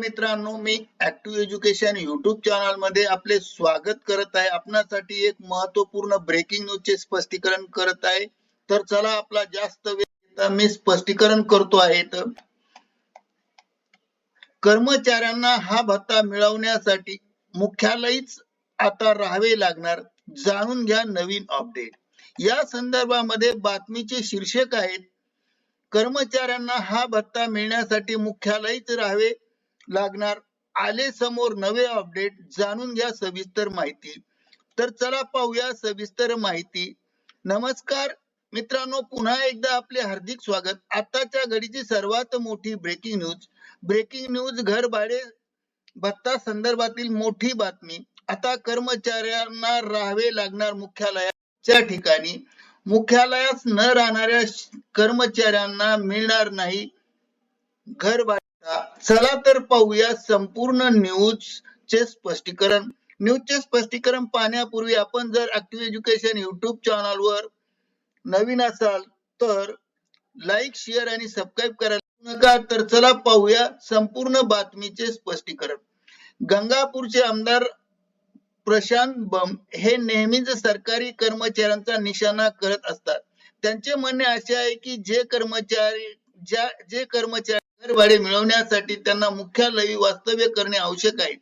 मित्रांनो मी active education YouTube चॅनलमध्ये आपले स्वागत करत आहे. आपणासाठी एक महत्त्वपूर्ण ब्रेकिंग न्यूज चे स्पष्टीकरण करत आहे. तर चला आपला जास्त वेळ मी स्पष्टीकरण करतो आहे. तर कर्मचाऱ्यांना हा भत्ता मिळवण्यासाठी मुख्यालयच आता राहावे लागणार. जाणून घ्या नवीन अपडेट या संदर्भामध्ये बातमीचे शीर्षक आहेत कर्मचाऱ्यांना हा भत्ता मिळण्यासाठी मुख्यालयच राहावे लागणार. आले समोर नवे अपडेट जाणून घ्या सविस्तर माहिती. तर चला पाहूया सविस्तर माहिती. नमस्कार मित्रांनो पुन्हा एकदा आपले हार्दिक स्वागत. आताच्या घडीची सर्वात मोठी ब्रेकिंग न्यूज ब्रेकिंग न्यूज घर भाडे भत्ता संदर्भातील मोठी बातमी. आता कर्मचाऱ्यांना राहावे लागणार मुख्यालयाच्या ठिकाणी. मुख्यालयात न राहणाऱ्या कर्मचाऱ्यांना मिळणार नाही. घर चला तर पाहूया संपूर्ण न्यूज चे स्पष्टीकरण. न्यूज चे स्पष्टीकरण पाहण्यापूर्वी आपण जर ऍक्टिव्ह एज्युकेशन युट्यूब चॅनल वर नवीन असाल तर लाईक शेअर आणि सबस्क्राईब करायला नका. तर चला पाहूया संपूर्ण बातमीचे स्पष्टीकरण. गंगापूरचे आमदार प्रशांत बम हे नेहमीच सरकारी कर्मचाऱ्यांचा निशाणा करत असतात. त्यांचे म्हणणे असे आहे की जे कर्मचारी ज्या जे कर्मचारी घरभाडे मिळवण्यासाठी त्यांना मुख्यालयी वास्तव्य करणे आवश्यक आहे.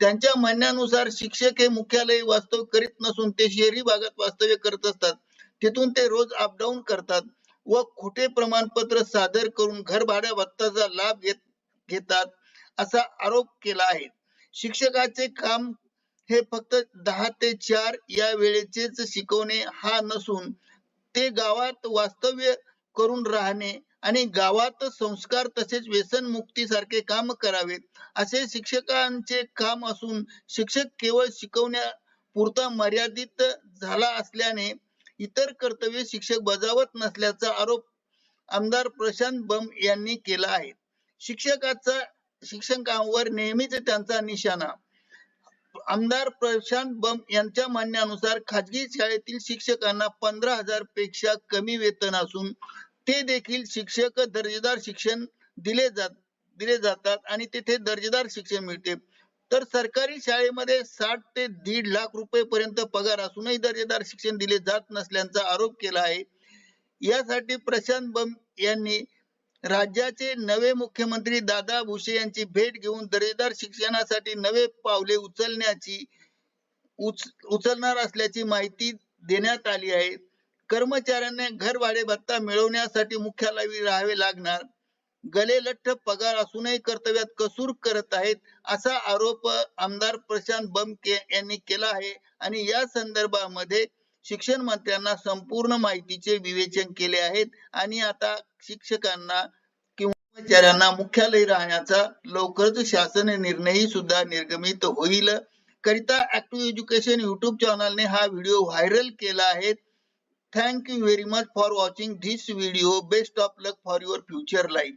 त्यांच्या म्हणण्यानुसार शिक्षक हे मुख्यालयी वास्तव्य करीत नसून ते शहरी भागात वास्तव्य करत असतात. तिथून ते रोज अपडाऊन करतात व खोटे प्रमाणपत्र सादर करून घर भाड्या भत्ताचा लाभ घेत घेतात असा आरोप केला आहे. शिक्षकाचे काम हे फक्त दहा ते चार या वेळेचेच शिकवणे हा नसून ते गावात वास्तव्य करून राहणे आणि गावात संस्कार तसेच व्यसन मुक्ती सारखे काम करावेत. असे शिक्षकांचे काम असून शिक्षक केवळ शिकवण्या पुरता मर्यादित झाला असल्याने इतर कर्तव्य शिक्षक बजावत नसल्याचा आरोप आमदार प्रशांत बम यांनी केला आहे. शिक्षकाचा शिक्षकांवर नेहमीच त्यांचा निशाणा. आमदार प्रशांत बम यांच्या म्हणण्यानुसार खाजगी शाळेतील शिक्षकांना पंधरा हजारपेक्षा कमी वेतन असून ते देखील शिक्षक दर्जेदार शिक्षण दिले जात दिले जातात आणि तिथे दर्जेदार शिक्षण मिळते. तर सरकारी शाळेमध्ये साठ ते दीड लाख रुपये पर्यंत पगार असूनही दर्जेदार शिक्षण दिले जात नसल्याचा आरोप केला आहे. यासाठी प्रशांत बम यांनी राज्याचे नवे मुख्यमंत्री दादा भुसे यांची भेट घेऊन दर्जेदार शिक्षणासाठी नवे पावले उचलण्याची उच उचलणार असल्याची माहिती देण्यात आली आहे. कर्मचाऱ्यांना घर भाडे भत्ता मिळवण्यासाठी मुख्यालयात राहावे लागणार. गले लठ्ठ पगार असूनही कर्तव्यात कसूर करत आहेत असा आरोप आमदार प्रशांत बमके यांनी केला आहे. आणि या संदर्भामध्ये शिक्षण मंत्र्यांना संपूर्ण माहितीचे विवेचन केले आहेत. आणि आता शिक्षकांना किंवा कर्मचाऱ्यांना मुख्यालय राहण्याचा लवकरच शासन निर्णयही सुद्धा निर्गमित होईल. करिता ऍक्टिव्ह एज्युकेशन युट्यूब चॅनलने हा व्हिडिओ व्हायरल केला आहे. Thank you very much for watching this video. Best of luck for your future life.